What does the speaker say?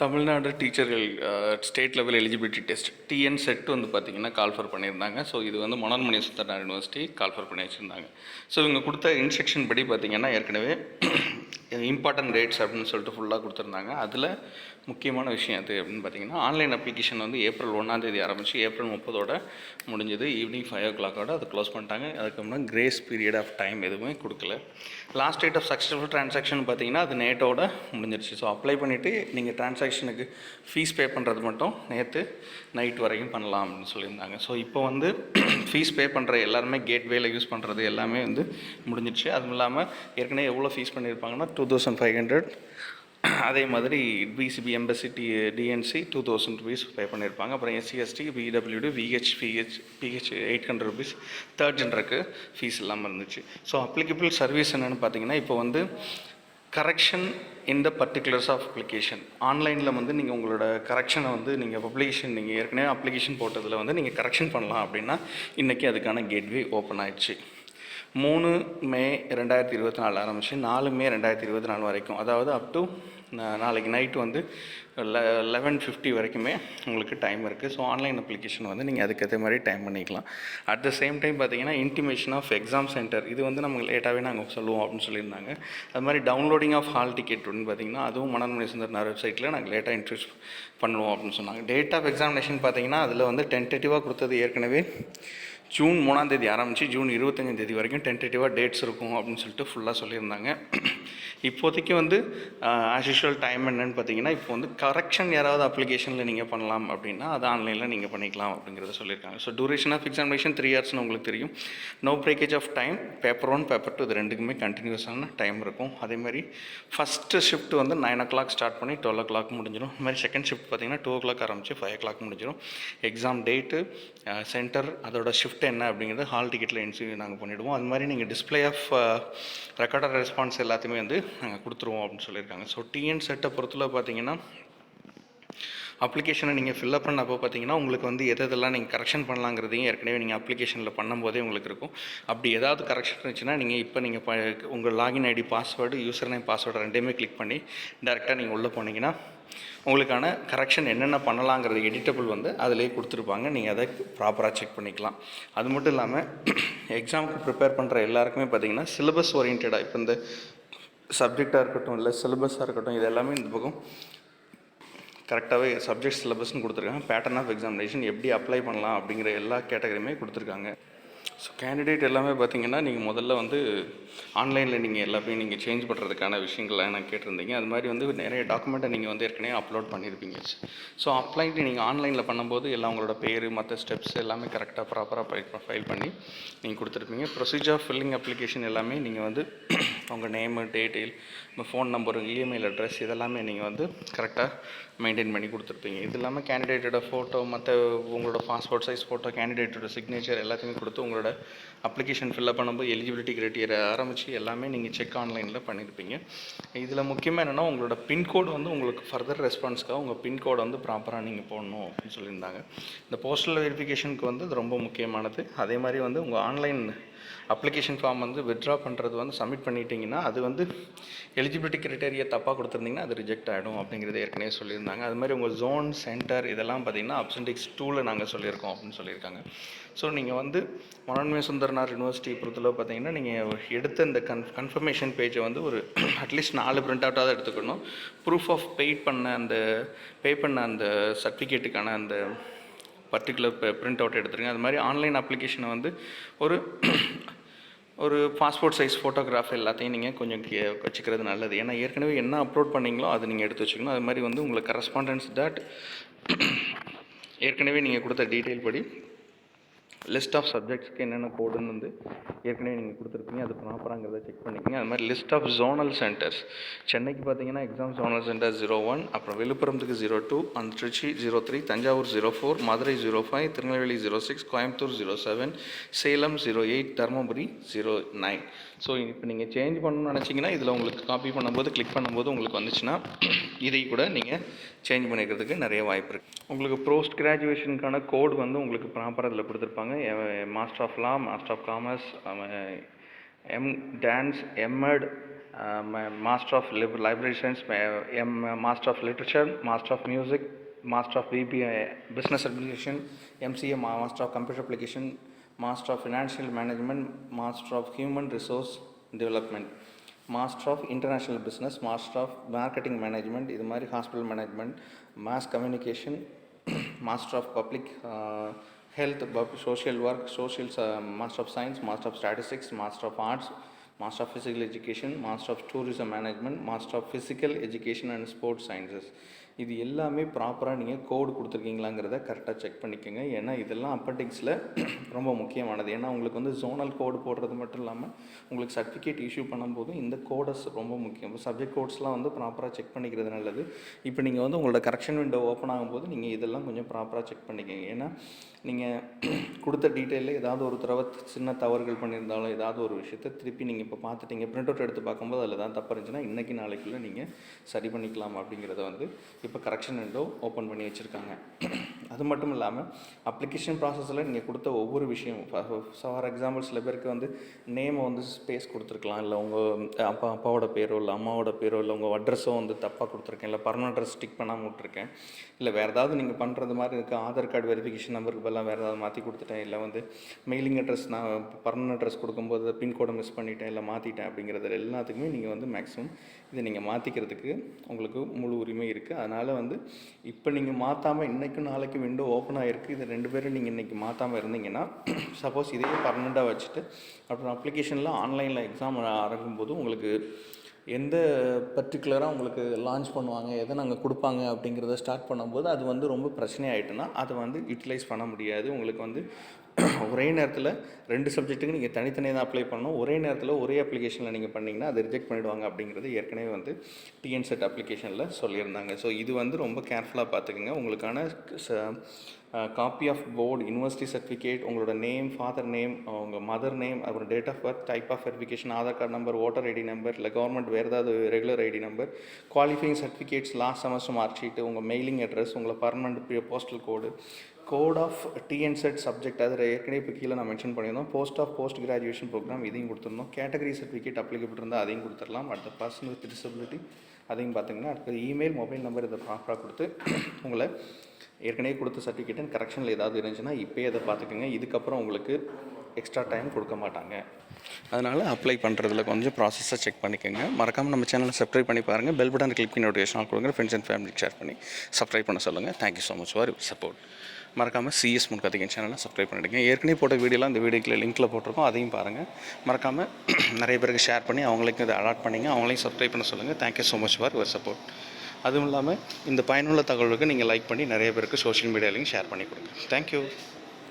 Tamil Nadu டீச்சர்கள் state level eligibility test TN SET வந்து பார்த்திங்கன்னா call for பண்ணியிருந்தாங்க ஸோ இது வந்து மனோன்மணி சுந்தரனார் யூனிவர்சிட்டி கால்ஃபர் பண்ணி வச்சுருந்தாங்க ஸோ இவங்க கொடுத்த இன்ஸ்ட்ரக்ஷன் படி பார்த்திங்கன்னா ஏற்கனவே இம்பார்ட்டன்ட் ரேட்ஸ் அப்படின்னு சொல்லிட்டு ஃபுல்லாக கொடுத்துருந்தாங்க அதில் முக்கியமான விஷயம் அது அப்படின்னு பார்த்தீங்கன்னா ஆன்லைன் அப்ளிகேஷன் வந்து ஏப்ரல் ஒன்றாந்தேதி ஆரம்பித்து ஏப்ரல் முப்பதோட முடிஞ்சது ஈவினிங் ஃபைவ் ஓ கிளாக்கோட அது க்ளோஸ் பண்ணிட்டாங்க அதுக்கு முன்னாடி கிரேஸ் பீரியட் ஆஃப் டைம் எதுவுமே கொடுக்கல last date of successful transaction பார்த்தீங்கன்னா அது நேட்டோட முடிஞ்சிருச்சு ஸோ அப்ளை பண்ணிவிட்டு நீங்கள் ட்ரான்சாக்ஷனுக்கு ஃபீஸ் பே பண்ணுறது மட்டும் நேற்று நைட் வரைக்கும் பண்ணலாம் அப்படின்னு சொல்லியிருந்தாங்க ஸோ இப்போ வந்து ஃபீஸ் பே பண்ணுற எல்லாருமே கேட்வேயில் யூஸ் பண்ணுறது எல்லாமே வந்து முடிஞ்சிடுச்சு அதுவும் இல்லாமல் ஏற்கனவே எவ்வளோ ஃபீஸ் பண்ணியிருப்பாங்கன்னா டூ தௌசண்ட் ஃபைவ் ஹண்ட்ரட் அதே மாதிரி PCB embassy D DNC two thousand rupees pay பண்ணியிருப்பாங்க அப்புறம் எஸ்சிஎஸ்டி விடபிள்யூடி VH PH PH eight hundred rupees third ஜென்டருக்கு fees இல்லாமல் இருந்துச்சு ஸோ அப்ளிகபிள் சர்வீஸ் என்னென்னு பார்த்தீங்கன்னா இப்போ வந்து correction in the particulars of application ஆன்லைனில் வந்து நீங்கள் உங்களோட கரெக்ஷனை வந்து நீங்கள் பப்ளிகேஷன் நீங்கள் ஏற்கனவே அப்ளிகேஷன் போட்டதில் வந்து நீங்கள் கரெக்ஷன் பண்ணலாம் அப்படின்னா இன்றைக்கி அதுக்கான கேட்வே ஓப்பன் ஆயிடுச்சு மூணு மே ரெண்டாயிரத்தி இருபத்தி நாலு ஆரம்பித்து நாலு மே ரெண்டாயிரத்தி இருபத்தி நாலு வரைக்கும் அதாவது அப் டு நாளைக்கு நைட்டு வந்து லெவன் ஃபிஃப்டி வரைக்குமே உங்களுக்கு டைம் இருக்குது ஸோ ஆன்லைன் அப்ளிகேஷன் வந்து நீங்கள் அதுக்கேற்ற மாதிரி டைம் பண்ணிக்கலாம் அட் த சேம் டைம் பார்த்தீங்கன்னா இன்டிமேஷன் ஆஃப் எக்ஸாம் சென்டர் இது வந்து நமக்கு லேட்டாகவே நாங்கள் சொல்லுவோம் அப்படின்னு சொல்லியிருந்தாங்க அது மாதிரி டவுன்லோடிங் ஆஃப் ஹால் டிக்கெட் அப்படின்னு பார்த்தீங்கன்னா அதுவும் மனன்மணி சுந்தர்னார் வெப்சைட்டில் நாங்கள் லேட்டாக இன்ட்ரூஸ் பண்ணுவோம் அப்படின்னு சொன்னாங்க டேட் ஆஃப் எக்ஸாமினேஷன் பார்த்தீங்கன்னா அதில் வந்து டென்டேட்டிவாக கொடுத்தது ஏற்கனவே ஜூன் மூணாம் தேதி ஆரம்பித்து ஜூன் இருபத்தஞ்சாம் தேதி வரைக்கும் டென்டேட்டிவாக டேட்ஸ் இருக்கும் அப்படின்னு சொல்லிட்டு ஃபுல்லாக சொல்லியிருந்தாங்க இப்போதைக்கு வந்து ஆஸ் யூஷுவல் டைம் என்னென்னு பார்த்தீங்கன்னா இப்போ வந்து கரெக்ஷன் யாராவது அப்ளிகேஷனில் நீங்கள் பண்ணலாம் அப்படின்னா அது ஆன்லைனில் நீங்கள் பண்ணிக்கலாம் அப்படிங்கிறத சொல்லியிருக்காங்க so duration of examination three இயர்ஸ்னு உங்களுக்கு தெரியும் no breakage of time paper one paper two இது ரெண்டுக்குமே கண்டினியூஸான டைம் இருக்கும் அதேமாதிரி ஃபஸ்ட்டு ஷிஃப்ட் வந்து நைன் ஓ கிளாக் ஸ்டார்ட் பண்ணி டுவெல் ஓ கிளாக் முடிஞ்சிடும் இது மாதிரி செகண்ட் ஷிஃப்ட் பார்த்தீங்கன்னா டூ ஓ கிளாக் ஆரம்பிச்சு ஃபைவ் ஓ கிளாக் முடிஞ்சிடும் எக்ஸாம் டேட்டு சென்டர் அதோட ஷிஃப்ட் ஷிஃப்ட் என்ன அப்படிங்கிறது ஹால் டிக்கெட்டில் என்ட்ரி நாங்கள் பண்ணிவிடுவோம் அது மாதிரி நீங்கள் டிஸ்பிளே ஆஃப் ரெக்கார்டர் ரெஸ்பான்ஸ் எல்லாத்தையுமே வந்து நாங்கள் கொடுத்துருவோம் அப்படின்னு சொல்லியிருக்காங்க ஸோ டிஎன் செட்டை பொறுத்தில் பார்த்தீங்கன்னா அப்ளிகேஷனை நீங்கள் ஃபில்அப் பண்ணப்போ பார்த்தீங்கன்னா உங்களுக்கு வந்து எது எதெல்லாம் நீங்கள் கரெக்ஷன் பண்ணலாங்கிறதையும் ஏற்கனவே நீங்கள் அப்ளிகேஷனில் பண்ணும்போதே உங்களுக்கு இருக்கும் அப்படி ஏதாவது கரெக்ஷன் இருந்துச்சுன்னா நீங்கள் இப்போ நீங்கள் ப உங்கள் login I D password user name password ரெண்டையுமே கிளிக் பண்ணி டேரெக்டாக நீங்கள் உள்ளே போனீங்கன்னா உங்களுக்கான கரெக்ஷன் என்னென்ன பண்ணலாங்கிறது எடிட்டபிள் வந்து அதிலே கொடுத்துருப்பாங்க நீங்கள் அதை ப்ராப்பராக செக் பண்ணிக்கலாம் அது மட்டும் இல்லாமல் எக்ஸாமுக்கு ப்ரிப்பேர் பண்ணுற எல்லாருக்குமே பார்த்திங்கன்னா சிலபஸ் ஓரியன்டாக இப்போ இந்த சப்ஜெக்டாக இருக்கட்டும் இல்லை சிலபஸாக இருக்கட்டும் இது எல்லாமே இந்த பக்கம் கரெக்டாகவே சப்ஜெக்ட் சிலபஸ்ன்னு கொடுத்துருக்காங்க பேட்டர்ன் ஆஃப் எக்ஸாமினேஷன் எப்படி அப்ளை பண்ணலாம் அப்படிங்கிற எல்லா கேட்டகரியுமே கொடுத்துருக்காங்க ஸோ கேண்டிடேட் எல்லாமே பார்த்தீங்கன்னா நீங்கள் முதல்ல வந்து ஆன்லைனில் நீங்கள் எல்லாத்தையும் நீங்கள் சேஞ்ச் பண்ணுறதுக்கான விஷயங்கள்லாம் நான் கேட்டிருந்தீங்க அது மாதிரி வந்து நிறைய டாக்குமெண்ட்டை நீங்கள் வந்து ஏற்கனவே அப்லோட் பண்ணியிருப்பீங்க ஸோ அப்ளைட்டு நீங்கள் ஆன்லைனில் பண்ணும்போது எல்லாம் உங்களோட பேர் மற்ற ஸ்டெப்ஸ் எல்லாமே கரெக்டாக ப்ராப்பராக ஃபைல் பண்ணி நீங்கள் கொடுத்துருப்பீங்க ப்ரொசீஜர் ஃபில்லிங் அப்ளிகேஷன் எல்லாமே நீங்கள் வந்து உங்கள் நேமு டீட்டெயில் ஃபோன் நம்பரு இஎம்ஐயில் அட்ரஸ் இதெல்லாமே நீங்கள் வந்து கரெக்டாக மெயின்டைன் பண்ணி கொடுத்துருப்பீங்க இது இல்லாமல் கேண்டிடேட்டோட ஃபோட்டோ மற்ற உங்களோட பாஸ்போர்ட் சைஸ் ஃபோட்டோ கேண்டிடேட்டோட சிக்னேச்சர் எல்லாத்தையுமே கொடுத்து உங்களோட உங்களோட அப்ளிகேஷன் ஃபில்லப் பண்ணும்போது எலிஜிபிலிட்டி கிரைட்டீரியா ஆரம்பித்து எல்லாமே நீங்கள் செக் ஆன்லைனில் பண்ணியிருப்பீங்க இதில் முக்கியமாக என்னென்னா உங்களோட பின்கோடு வந்து உங்களுக்கு ஃபர்தர் ரெஸ்பான்ஸ்க்காக உங்கள் பின்கோடு வந்து ப்ராப்பராக நீங்கள் போடணும் அப்படின்னு சொல்லியிருந்தாங்க இந்த போஸ்டல் வெரிஃபிகேஷனுக்கு வந்து அது ரொம்ப முக்கியமானது அதே மாதிரி வந்து உங்கள் ஆன்லைன் அப்ளிகேஷன் ஃபார்ம் வந்து வித்ட்ரா பண்ணுறது வந்து சப்மிட் பண்ணிட்டீங்கன்னா அது வந்து எலிஜிபிலிட்டி கிரைட்டீரியா தப்பாக கொடுத்துருந்தீங்கன்னா அது ரிஜெக்ட் ஆகிடும் அப்படிங்கிறது ஏற்கனவே சொல்லியிருந்தாங்க அது மாதிரி உங்கள் ஜோன் சென்டர் இதெல்லாம் பார்த்திங்கன்னா அப்சன்டிக்ஸ் டூவில் நாங்கள் சொல்லியிருக்கோம் அப்படின்னு சொல்லியிருக்காங்க ஸோ நீங்கள் வந்து ஆனந்தமய சுந்தரனார் யூனிவர்சிட்டி பொறுத்தளவு பார்த்தீங்கன்னா நீங்கள் எடுத்த இந்த கன் கன்ஃபர்மேஷன் பேஜை வந்து ஒரு அட்லீஸ்ட் நாலு பிரிண்ட் அவுட்டாக தான் எடுத்துக்கணும் ப்ரூஃப் ஆஃப் பெய்ட் பண்ண அந்த பே பண்ண அந்த சர்டிஃபிகேட்டுக்கான அந்த பர்டிகுலர் பிரிண்ட் அவுட் எடுத்துருங்க அது மாதிரி ஆன்லைன் அப்ளிகேஷனை வந்து ஒரு ஒரு பாஸ்போர்ட் சைஸ் ஃபோட்டோகிராஃப் எல்லாத்தையும் நீங்கள் கொஞ்சம் வச்சுக்கிறது நல்லது ஏன்னா ஏற்கனவே என்ன அப்லோட் பண்ணீங்களோ அதை நீங்கள் எடுத்து வச்சுக்கணும் அது மாதிரி வந்து உங்களுக்கு கரஸ்பாண்டன்ஸ் தட் ஏற்கனவே நீங்கள் கொடுத்த டீட்டெயில் படி லிஸ்ட் ஆஃப் சப்ஜெக்ட்ஸ்க்கு என்னென்ன கோடுன்னு வந்து ஏற்கனவே நீங்கள் கொடுத்துருப்பீங்க அது ப்ராப்பராங்கிறத செக் பண்ணிக்கோங்க அது மாதிரி லிஸ்ட் ஆஃப் ஜோனல் சென்டர்ஸ் சென்னைக்கு பார்த்தீங்கன்னா exam zonal centre zero one அப்புறம் விழுப்புரத்துக்கு zero two and Trichy zero three Thanjavur zero four Madurai zero five Tirunelveli zero six Coimbatore zero seven Salem zero eight Dharmapuri zero nine so இப்போ நீங்கள் change பண்ணணும்னு நினச்சிங்கன்னா இதில் உங்களுக்கு copy பண்ணும்போது click பண்ணும்போது உங்களுக்கு வந்துச்சுன்னா இதை கூட நீங்கள் சேஞ்ச் பண்ணிக்கிறதுக்கு நிறைய வாய்ப்பு இருக்குது உங்களுக்கு போஸ்ட் கிராஜுவேஷனுக்கான கோட் வந்து உங்களுக்கு ப்ராப்பராக இதில் கொடுத்துருப்பாங்க I am a Master of Law, Master of Commerce, M.Dans, M.Ed, Master of Library Science, Master of Literature, Master of Music, Master of BBA, Business Administration, MCA, Master of Computer Application, Master of Financial Management, Master of Human Resource Development, Master of International Business, Master of Marketing Management, Hospital Management, Mass Communication, Master of Public health, social work, social uh, master of science, master of statistics, master of arts, master of physical education, master of tourism management, master of physical education and sports sciences. இது எல்லாமே ப்ராப்பராக நீங்கள் கோடு கொடுத்துருக்கீங்களாங்கிறத கரெக்டாக check பண்ணிக்கோங்க ஏன்னா இதெல்லாம் அப்பட்டிக்ஸில் ரொம்ப முக்கியமானது ஏன்னா உங்களுக்கு வந்து ஜோனல் கோடு போடுறது மட்டும் இல்லாமல் உங்களுக்கு சர்டிஃபிகேட் இஷ்யூ பண்ணும்போதும் இந்த கோடஸ் ரொம்ப முக்கியம் சப்ஜெக்ட் கோட்ஸ்லாம் வந்து ப்ராப்பராக செக் பண்ணிக்கிறது நல்லது இப்போ நீங்கள் வந்து உங்களோட கரெக்ஷன் விண்டோ ஓப்பன் ஆகும்போது நீங்கள் இதெல்லாம் கொஞ்சம் ப்ராப்பராக செக் பண்ணிக்கோங்க ஏன்னா நீங்கள் கொடுத்த டீட்டெயிலில் ஏதாவது ஒரு தடவை சின்ன தவறுகள் பண்ணியிருந்தாலும் ஏதாவது ஒரு விஷயத்தை திருப்பி நீங்கள் இப்போ பார்த்துட்டீங்க ப்ரிண்ட் அவுட் எடுத்து பார்க்கும்போது அதில் தான் தப்பு இருந்துச்சுன்னா இன்றைக்கி நாளைக்குள்ளே நீங்கள் சரி பண்ணிக்கலாம் அப்படிங்கிறத வந்து இப்போ கரெக்ஷன் விண்டோ ஓப்பன் பண்ணி வச்சுருக்காங்க அது மட்டும் இல்லாமல் அப்ளிகேஷன் ப்ராசஸில் நீங்கள் கொடுத்த ஒவ்வொரு விஷயம் ஃபார் எக்ஸாம்பிள் சில பேருக்கு வந்து நேமை வந்து ஸ்பேஸ் கொடுத்துருக்கலாம் இல்லை உங்கள் அப்பா அப்பாவோட பேரோ இல்லை அம்மாவோட பேரோ இல்லை உங்கள் அட்ரஸோ வந்து தப்பாக கொடுத்துருக்கேன் இல்லை பர்மனன்ட் அட்ரஸ் ஸ்டிக் பண்ணாமல் விட்ருக்கேன் இல்லை வேறு ஏதாவது நீங்கள் பண்ணுறது மாதிரி இருக்குது ஆதார் கார்டு வெரிஃபிகேஷன் நம்பருக்கு பதிலாக வேறு ஏதாவது மாற்றி கொடுத்துட்டேன் இல்லை வந்து மெயிலிங் அட்ரஸ் நான் பர்மனன்ட் அட்ரஸ் கொடுக்கும்போது பின்கோடை மிஸ் பண்ணிட்டேன் இல்லை மாற்றிட்டேன் அப்படிங்கிறது எல்லாத்துக்குமே நீங்கள் வந்து மேக்ஸிமம் இதை நீங்கள் மாற்றிக்கிறதுக்கு உங்களுக்கு முழு உரிமை இருக்குது அதனால் வந்து இப்போ நீங்கள் மாற்றாமல் இன்றைக்கும் நாளைக்கு விண்டோ ஓப்பன் ஆகிருக்கு இதை ரெண்டு பேரும் நீங்கள் இன்றைக்கி மாற்றாமல் இருந்தீங்கன்னா சப்போஸ் இதையே பர்மனெண்ட்டாக வச்சுட்டு அப்புறம் அப்ளிகேஷனில் ஆன்லைனில் எக்ஸாம் போது உங்களுக்கு எந்த பர்டிகுலராக உங்களுக்கு லான்ச் பண்ணுவாங்க எதை நாங்கள் கொடுப்பாங்க அப்படிங்கிறத ஸ்டார்ட் பண்ணும்போது அது வந்து ரொம்ப பிரச்சனையாகிட்டுனா அதை வந்து யூட்டிலைஸ் பண்ண முடியாது உங்களுக்கு வந்து ஒரே நேரத்தில் ரெண்டு சப்ஜெக்ட்டுக்கு நீங்கள் தனித்தனியாக தான் அப்ளை பண்ணணும் ஒரே நேரத்தில் ஒரே அப்ளிகேஷனில் நீங்கள் பண்ணிங்கன்னா அதை ரிஜெக்ட் பண்ணிவிடுவாங்க அப்படிங்கிறது ஏற்கனவே வந்து டிஎன் செட் அப்ளிகேஷனில் சொல்லியிருந்தாங்க ஸோ இது வந்து ரொம்ப கேர்ஃபுல்லாக பார்த்துக்குங்க உங்களுக்கான copy of board university certificate உங்களோட நேம் ஃபாதர் நேம் உங்கள் மதர் நேம் அப்புறம் date of birth type of verification Aadhaar card number voter ID number இல்லை கவர்மெண்ட் வேறு ஏதாவது regular ID number qualifying certificates last semester mark sheet உங்கள் mailing address உங்களை permanent postal code code of TNSET subject அதில் ஏற்கனவே இப்போ கீழே நான் மென்ஷன் பண்ணியிருந்தோம் post of post graduation programme இதையும் கொடுத்துருந்தோம் கேட்டகரி சர்டிஃபிகேட் அப்ளிகபிள் இருந்தால் அதையும் கொடுத்துடலாம் அடுத்த பர்சனல் வித் டிசபிலிட்டி அதையும் பார்த்தீங்கன்னா அடுத்த இமெயில் மொபைல் நம்பர் இதை ப்ராப்பராக கொடுத்து உங்களை ஏற்கனவே கொடுத்த சர்டிஃபிகேட் கரெக்ஷனில் ஏதாவது இருந்துச்சுன்னா இப்போயே அதை பார்த்துக்கோங்க இதுக்கப்புறம் உங்களுக்கு எக்ஸ்ட்ரா டைம் கொடுக்க மாட்டாங்க அதனால் அப்ளை பண்ணுறதுல கொஞ்சம் ப்ராசஸை செக் பண்ணிக்கோங்க மறக்காமல் நம்ம சேனலை சப்ஸ்கிரைப் பண்ணி பாருங்கள் பெல் பட்டன் கிளிக் பண்ணி நோட்டிஃபிகேஷன் கொடுங்க ஃப்ரெண்ட்ஸ் அண்ட் ஃபேமிலிக்கு ஷேர் பண்ணி சப்ஸ்கிரைப் பண்ண சொல்லுங்கள் thank you so much for support மறக்காமல் சிஎஸ் முன்கதைக்கின் சேனலை சப்ஸ்கிரைப் பண்ணிடுங்க ஏற்கனவே போட்ட வீடியோலாம் இந்த வீடியோக்கில் லிங்க்கில் போட்டிருக்கோம் அதையும் பாருங்கள் மறக்காமல் நிறைய பேருக்கு ஷேர் பண்ணி அவங்களுக்கு இதை அலாட் பண்ணிங்க அவங்களையும் சப்ஸ்கிரைப் பண்ண சொல்லுங்கள் thank you so much for your support அதுவும் இல்லாமல் இந்த பயனுள்ள தகவலுக்கு நீங்கள் லைக் பண்ணி நிறைய பேருக்கு சோஷியல் மீடியாலையும் ஷேர் பண்ணி கொடுங்க தேங்க்யூ